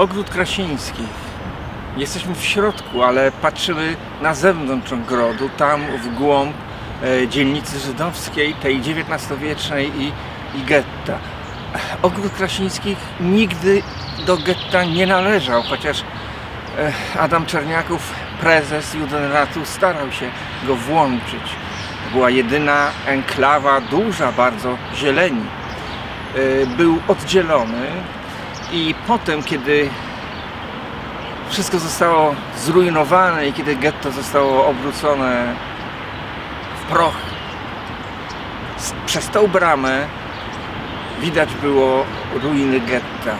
Ogród Krasiński. Jesteśmy w środku, ale patrzymy na zewnątrz ogrodu, tam w głąb e, dzielnicy żydowskiej, tej XIX-wiecznej i, i getta. Ogród Krasińskich nigdy do getta nie należał, chociaż e, Adam Czerniaków, prezes Judenratu, starał się go włączyć. Była jedyna enklawa, duża bardzo, zieleni. E, Był oddzielony i potem, kiedy wszystko zostało zrujnowane i kiedy getto zostało obrócone w proch, przez tą bramę widać było ruiny getta.